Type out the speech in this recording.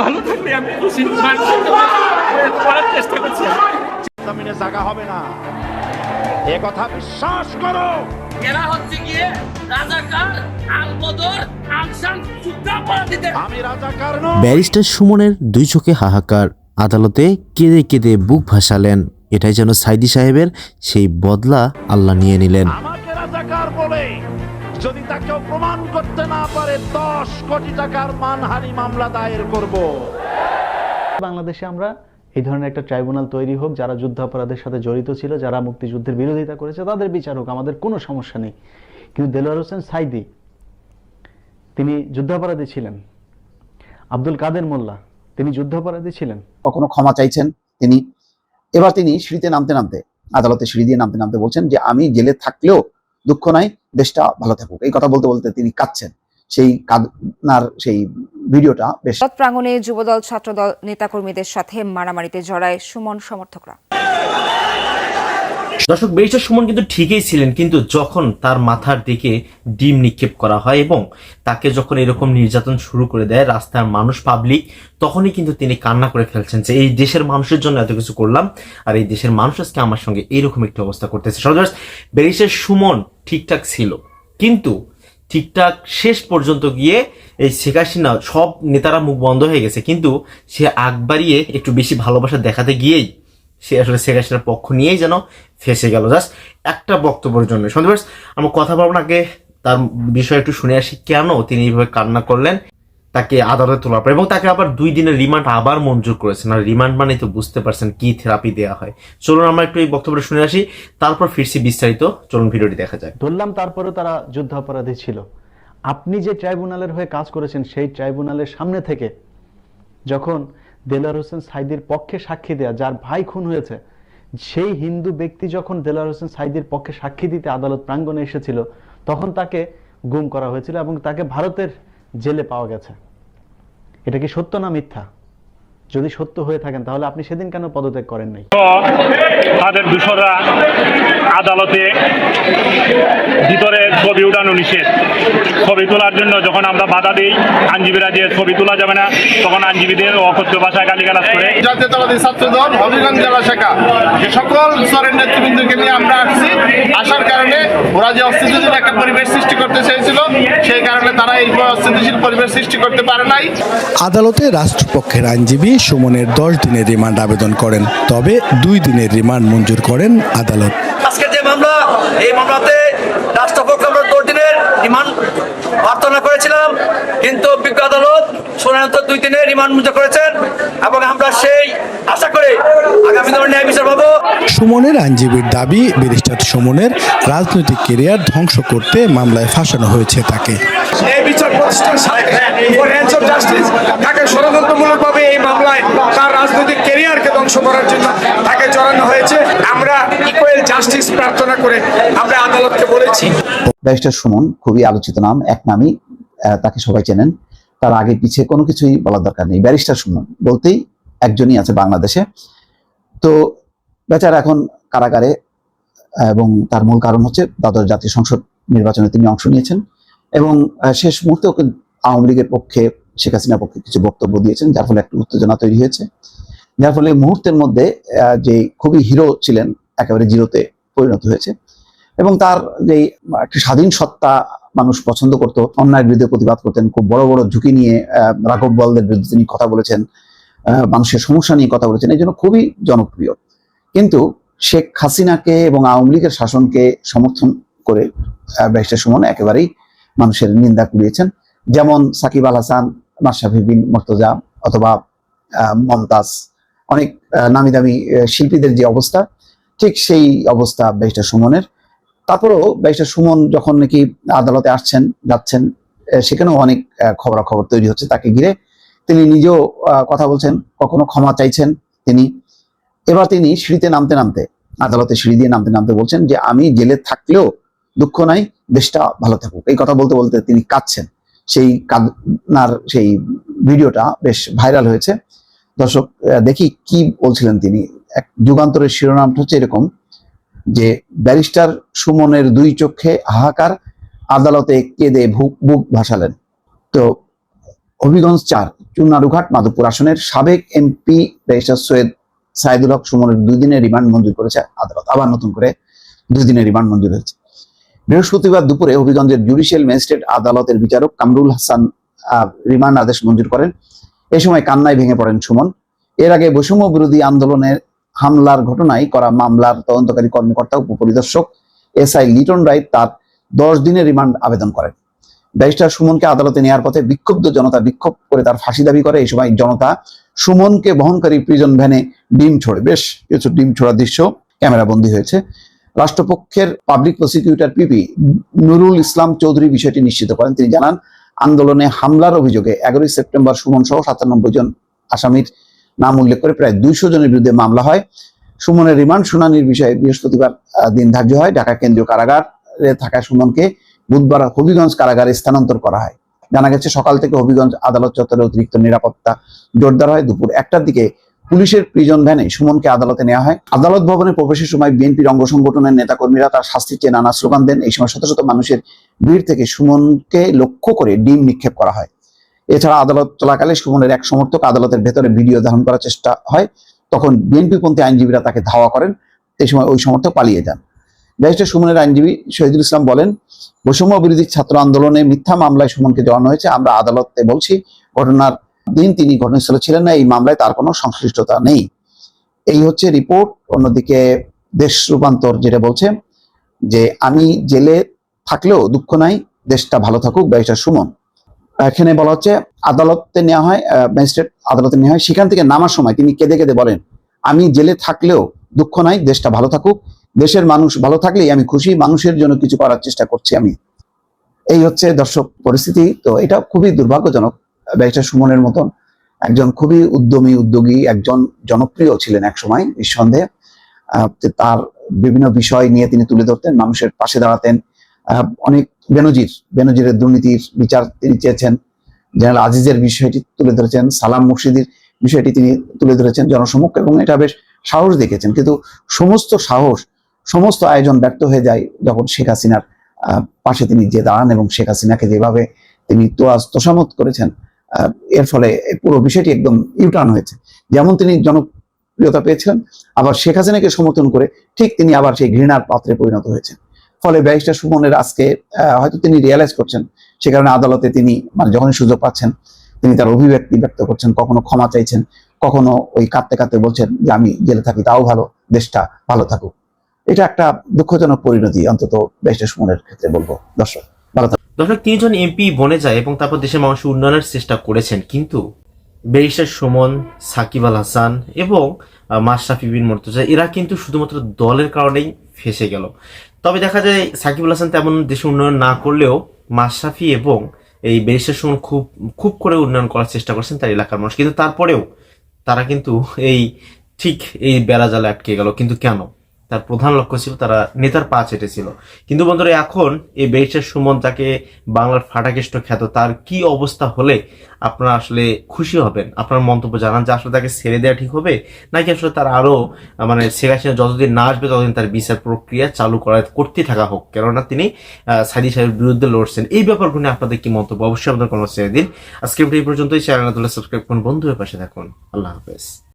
ভালো থাকলে আমি খুশি। করার চেষ্টা করছি। জমিনে জায়গা হবে না। এ কথা বিশ্বাস করো। এরা হচ্ছে গিয়ে রাজাকার আলবদর আংসান আমি রাজাকার ব্যারিস্টার সুমনের দুই চোখে হাহাকার। আদালতে কেঁদে কেঁদে বুক ভাসালেন। এটাই যেন সাইদি সাহেবের সেই বদলা আল্লাহ নিয়ে নিলেন। আমাকে রাজাকার বলে যদি তাকে প্রমাণ করতে না পারে দশ কোটি টাকার মানহানি মামলা দায়ের করব। বাংলাদেশে আমরা এই ধরনের একটা ট্রাইব্যুনাল তৈরি হোক যারা যুদ্ধাপরাধের সাথে জড়িত ছিল যারা মুক্তিযুদ্ধের বিরোধিতা করেছে তাদের বিচার হোক আমাদের কোনো সমস্যা নেই। কিন্তু দেলোয়ার হোসেন সাইদি তিনি যুদ্ধাপরাধী ছিলেন। আব্দুল কাদের মোল্লা তিনি যুদ্ধাপরাধী ছিলেন। কখনো ক্ষমা চাইছেন তিনি। এবার তিনি সিঁড়িতে নামতে নামতে আদালতে সিঁড়ি দিয়ে নামতে নামতে বলছেন যে আমি জেলে থাকলেও দুঃখ নাই দেশটা ভালো থাকুক। এই কথা বলতে বলতে তিনি কাঁদছেন। সেই কান্নার সেই ভিডিওটা বেশ প্রাঙ্গণে যুবদল ছাত্রদল নেতাকর্মীদের সাথে মারামারিতে জড়ায় সুমন সমর্থকরা। দর্শক ব্যারিস্টার সুমন কিন্তু ঠিকই ছিলেন কিন্তু যখন তার মাথার দিকে ডিম নিক্ষেপ করা হয় এবং তাকে যখন এরকম নির্যাতন শুরু করে দেয় রাস্তার মানুষ পাবলিক তখনই কিন্তু তিনি কান্না করে ফেলছেন যে এই দেশের মানুষের জন্য এত কিছু করলাম আর এই দেশের মানুষ আজকে আমার সঙ্গে এইরকম একটি অবস্থা করতেছে। সর্দার ব্যারিস্টার সুমন ঠিকঠাক ছিল। কিন্তু ঠিকঠাক শেষ পর্যন্ত গিয়ে এই শেখ হাসিনা সব নেতারা মুখ বন্ধ হয়ে গেছে। কিন্তু সে আগ বাড়িয়ে একটু বেশি ভালোবাসা দেখাতে গিয়েই সে আসলে শেখ হাসিনার পক্ষ নিয়েই যেন ফেসে গেল। জাস্ট একটা বক্তব্যের জন্য। সন্দেহ আমরা কথা ভাবনাকে তার বিষয়ে একটু শুনে আসি কেন তিনি এইভাবে কান্না করলেন। তাকে আদালতে তোলার পর, এবং তাকে আবার দুই দিনের রিমান্ড আবার মঞ্জুর করেছেন। আর রিমান্ড মানে তো বুঝতে পারছেন কি থেরাপি দেওয়া হয়। চলুন আমরা একটু এই বক্তব্য শুনে আসি, তারপর ফিরছি বিস্তারিত। চলুন ভিডিওটি দেখা যাক। ধরলাম তারপরেও তারা যুদ্ধাপরাধী ছিল। আপনি যে ট্রাইব্যুনালের হয়ে কাজ করেছেন, সেই ট্রাইব্যুনালের সামনে থেকে যখন দেলার হোসেন সাইদির পক্ষে সাক্ষী দেয়া, যার ভাই খুন হয়েছে, সেই হিন্দু ব্যক্তি যখন দেলার হোসেন সাইদির পক্ষে সাক্ষী দিতে আদালত প্রাঙ্গণে এসেছিল, তখন তাকে গুম করা হয়েছিল এবং তাকে ভারতের জেলে পাওয়া গেছে। এটা কি সত্য না মিথ্যা? যদি সত্য হয়ে থাকেন তাহলে আপনি সেদিন কেন পদত্যাগ করেন নাই? তাদের দূষরা আদালতে ভিতরে ছবি উঠানো নিষেধ। ছবি তোলার জন্য যখন আমরা বাধা দিই আইনজীবীরা যে ছবি তোলা যাবে না তখন আইনজীবীদের অকথ্য ভাষায় গালিগালাজ করে। জাতীয়তাবাদী ছাত্র দল হবিগঞ্জ জেলা শাখা সকল স্তরের নেতৃবৃন্দকে নিয়ে আমরা আসছি আসার কারণে ওরা যে অস্থিতিশীল একটা পরিবেশ সৃষ্টি করতে চেয়েছিল সেই কারণে তারা এই অস্থিতিশীল পরিবেশ সৃষ্টি করতে পারে নাই। আদালতে রাষ্ট্রপক্ষের আইনজীবী সুমনের দশ দিনের রিমান্ড আবেদন করেন, তবে দুই দিনের রিমান্ড মঞ্জুর করেন আদালত। আজকে যে মামলা, এই মামলাতে রাষ্ট্রপক্ষ আমরা দশ দিনের রিমান্ড প্রার্থনা করেছিলাম, কিন্তু বিজ্ঞ আদালত শুনানি দুই দিনের রিমান্ড মঞ্জুর করেছেন এবং আমরা সেই আশা করে ন্যায় বিচার পাবো। সুমনের আইনজীবীর দাবি ব্যারিস্টার সুমনের রাজনৈতিক কেরিয়ার ধ্বংস করতে মামলায় ফাঁসানো হয়েছে তাকে। এই বিচার প্রতিষ্ঠান জাস্টিস তাকে ষড়যন্ত্রমূলকভাবে এই মামলায় তার রাজনৈতিক ক্যারিয়ারকে ধ্বংস করার জন্য তাকে জড়ানো হয়েছে। আমরা ইকুয়াল জাস্টিস প্রার্থনা করে আমরা আদালতকে বলেছি। ব্যারিস্টার সুমন খুবই আলোচিত নাম এক নামই তাকে সবাই চেনেন। তার আগে পিছিয়ে কোনো কিছুই বলার দরকার নেই। ব্যারিস্টার সুমন বলতেই একজনই আছে বাংলাদেশে। তো বেচারা এখন কারাগারে, এবং তার মূল কারণ হচ্ছে দ্বাদশ জাতীয় সংসদ নির্বাচনে তিনি অংশ নিয়েছেন এবং শেষ মুহূর্তে ওকে আওয়ামী লীগের পক্ষে, শেখ হাসিনার পক্ষে কিছু বক্তব্য দিয়েছেন, যার ফলে একটা উত্তেজনা তৈরি হয়েছে। যার ফলে মুহূর্তের মধ্যে যে খুবই হিরো ছিলেন, একেবারে জিরোতে পরিণত হয়েছে এবং তার যে একটি স্বাধীন সত্তা মানুষ পছন্দ করত, অন্যায়ের বিরুদ্ধে প্রতিবাদ করতেন, খুব বড় বড় ঝুঁকি নিয়ে রাঘব বলদের বিরুদ্ধে তিনি কথা বলেছেন। মানুষের সমস্যা নিয়ে কথা বলেছেন, এই জন্য খুবই জনপ্রিয়। কিন্তু শেখ হাসিনাকে এবং আওয়ামী লীগের শাসনকে সমর্থন করে ব্যারিস্টার সুমন একেবারেই মানুষের নিন্দা কুড়িয়েছেন। যেমন সাকিব আল হাসান, মাশরাফি বিন মর্তজা অথবা মমতাজ, অনেক নামি দামি শিল্পীদের যে অবস্থা, ঠিক সেই অবস্থা ব্যারিস্টার সুমনের। তারপরেও ব্যারিস্টার সুমন যখন নাকি আদালতে আসছেন, যাচ্ছেন সেখানেও অনেক খবরাখবর তৈরি হচ্ছে তাকে ঘিরে। তিনি নিজেও কথা বলছেন, কখনো ক্ষমা চাইছেন তিনি। এবার তিনি সিঁড়িতে নামতে নামতে, আদালতে সিঁড়ি দিয়ে নামতে নামতে বলছেন যে, আমি জেলে থাকলেও দুঃখ নাই, দেশটা ভালো থাকুক। এই কথা বলতে বলতে তিনি কাঁদছেন। সেই কান্নার, সেই ভিডিওটা বেশ ভাইরাল হয়েছে। দর্শক দেখি কি বলছিলেন তিনি। এক যুগান্তরের শিরোনামটা হচ্ছে এরকম, যে, ব্যারিস্টার সুমনের দুই চোখে হাহাকার, আদালতে কেঁদে ভুক বুক ভাসালেন। তো হবিগঞ্জ চার, চুনারুঘাট মাধবপুর আসনের সাবেক এমপি ব্যারিস্টার সৈয়দ সাইদুল হক সুমনের দুই দিনের রিমান্ড মঞ্জুর করেছে আদালত। আবার নতুন করে দুই দিনের রিমান্ড মঞ্জুর হয়েছে। বৃহস্পতিবার দুপুরে হবিগঞ্জের জুডিশিয়াল ম্যাজিস্ট্রেট আদালতের বিচারক কামরুল হাসান রিমান্ড আদেশ মঞ্জুর করেন। এ সময় কান্নায় ভেঙে পড়েন সুমন। এর আগে বৈষম্য বিরোধী আন্দোলনের হামলার ঘটনায় করা মামলার তদন্তকারী কর্মকর্তা, উপপরিদর্শক এস আই লিটন রায় তার দশ দিনের রিমান্ড আবেদন করেন। ব্যারিস্টার সুমনকে আদালতে নেওয়ার পথে বিক্ষুব্ধ জনতা বিক্ষোভ করে তার ফাঁসি দাবি করে। এই সময় জনতা সুমনকে বহনকারী প্রিজন ভ্যানে ডিম ছোড়ে। বেশ কিছু ডিম ছোড়ার দৃশ্য ক্যামেরা বন্দী হয়েছে। রাষ্ট্রপক্ষের public prosecutor PP Nurul Islam Chowdhury বিষয়টি নিশ্চিত করেন। তিনি জানান, আন্দোলনে হামলার অভিযোগে এগারোই সেপ্টেম্বর সুমন সহ সাতানব্বই জন আসামির নাম উল্লেখ করে প্রায় দুইশো জনের বিরুদ্ধে মামলা হয়। সুমনের রিমান্ড শুনানির বিষয়ে বৃহস্পতিবার দিন ধার্য হয়। ঢাকা কেন্দ্রীয় কারাগারে থাকা সুমনকে বুধবার হবিগঞ্জ কারাগারে স্থানান্তর করা হয়। জানা গেছে, সকাল থেকে হবিগঞ্জ আদালত চত্বরে অতিরিক্ত নিরাপত্তা জোরদার হয়। দুপুর একটার দিকে পুলিশের প্রিজন ভ্যানে সুমনকে আদালতে নেওয়া হয়। আদালত ভবনে প্রবেশের সময় বিএনপির অঙ্গ সংগঠনের নেতাকর্মীরা তার শাস্তি চেয়ে নানা স্লোগান দেন। এই সময় শত শত মানুষের ভিড় থেকে সুমনকে লক্ষ্য করে ডিম নিক্ষেপ করা হয়। এছাড়া আদালত চলাকালে সুমনের এক সমর্থক আদালতের ভেতরে ভিডিও ধারণ করার চেষ্টা হয়। তখন বিএনপি পন্থী আইনজীবীরা তাকে ধাওয়া করেন। এই সময় ওই সমর্থক পালিয়ে যান। ব্যারিস্টার সুমনের আইনজীবী শহীদুল ইসলাম বলেন, বৈষম্য বিরোধী ছাত্র আন্দোলনে মিথ্যা মামলায় সুমনকে জড়ানো হয়েছে। আমরা আদালতে বলছি, ঘটনার দিন তিনি ঘটনাস্থলে ছিলেন না, এই মামলায় তার কোনো সংশ্লিষ্টতা নেই। এই হচ্ছে রিপোর্ট। অন্যদিকে দেশ রূপান্তর যেটা বলছে, যে আমি জেলে থাকলেও দুঃখ নাই, দেশটা ভালো থাকুক, ব্যারিস্টার সুমন। এখানে বলা হচ্ছে, আদালতে নেওয়া হয় ম্যাজিস্ট্রেট আদালতে নেওয়া হয়, সেখান থেকে নামার সময় তিনি কেঁদে কেঁদে বলেন, আমি জেলে থাকলেও দুঃখ নাই, দেশটা ভালো থাকুক দেশের মানুষ ভালো থাকলেই আমি খুশি, মানুষের জন্য কিছু করার চেষ্টা করছি আমি। এই হচ্ছে দর্শক পরিস্থিতি। তো এটা খুবই দুর্ভাগ্যজনক, ব্যারিস্টার সুমনের মতন একজন খুবই উদ্যমী উদ্যোগী, একজন জনপ্রিয় ছিলেন এক সময় নিঃসন্দেহে তার বিভিন্ন বিষয় নিয়ে তিনি তুলে ধরতেন, মানুষের পাশে দাঁড়াতেন। অনেক বেনজির, বেনজিরের দুর্নীতির বিচার তিনি চেয়েছেন। জেনারেল আজিজের বিষয়টি তুলে ধরেছেন, সালাম মুর্শিদির বিষয়টি তিনি তুলে ধরেছেন জনসমক্ষে এবং এটা বেশ সাহস দেখেছেন কিন্তু সমস্ত সাহস সমস্ত আয়োজন ব্যর্থ হয়ে যায় যখন শেখ হাসিনার পাশে তিনি যে দাঁড়ান এবং শেখ হাসিনাকে যেভাবে তিনি তোয়াজ তোষামত করেছেন এর ফলে পুরো বিষয়টি একদম ইউটার্ন হয়েছে। যেমন তিনি জনপ্রিয়তা পেয়েছিলেন, আবার শেখ হাসিনাকে সমর্থন করে ঠিক তিনি আবার সেই ঘৃণার পাত্রে পরিণত হয়েছেন। ফলে ব্যারিস্টার সুমনের আজকে হয়তো তিনি রিয়েলাইজ করছেন, সে কারণে আদালতে তিনি মানে যখনই সুযোগ পাচ্ছেন, তিনি তার অভিব্যক্তি ব্যক্ত করছেন, কখনো ক্ষমা চাইছেন, কখনো ওই কাঁদতে কাঁদতে বলছেন যে আমি জেলে থাকি, তাও ভালো, দেশটা ভালো থাকুক। এটা একটা দুঃখজনক পরিণতি, অন্তত ব্যারিস্টার সুমনের ক্ষেত্রে বলব। দর্শক দর্শক, তিনজন এমপি বনে যায় এবং তারপর দেশের মানুষের উন্নয়নের চেষ্টা করেছেন, কিন্তু ব্যারিস্টার সুমন, সাকিব আল হাসান এবং মাশরাফি বিন মর্তুজা, এরা কিন্তু শুধুমাত্র দলের কারণেই ফেসে গেল। তবে দেখা যায়, সাকিব আল হাসান তেমন দেশে উন্নয়ন না করলেও মাশরাফি এবং এই ব্যারিস্টার সুমন খুব খুব করে উন্নয়ন করার চেষ্টা করছেন তার এলাকার মানুষ। কিন্তু তারপরেও তারা কিন্তু এই, ঠিক এই বেড়া জালে আটকে গেল। কিন্তু কেন? তার প্রধান লক্ষ্য ছিল তারা নেতার পা চেটেছিল কিন্তু বন্ধুরা এখন এই ব্যারিস্টার সুমন তাকে বাংলার ফাটাকেষ্ট খ্যাত তার কি অবস্থা হলে আপনারা আসলে খুশি হবেন? আপনার মন্তব্য জানান যে আসলে তাকে ছেড়ে দেওয়া ঠিক হবে নাকি আসলে তার আরও আহ, মানে শেখ হাসিনা যতদিন না আসবে ততদিন তার বিচার প্রক্রিয়া চালু করা করতে থাকা হোক। কেননা তিনি সাইদি সাহেবের বিরুদ্ধে লড়ছেন। এই ব্যাপারগুলো নিয়ে আপনাদের কি মন্তব্য? অবশ্যই আপনাদের কোনো ছেড়ে দিন। আজকে এই পর্যন্তই। চ্যানেল সাবস্ক্রাইব করুন। বন্ধুদের পাশে থাকুন। আল্লাহ হাফেজ।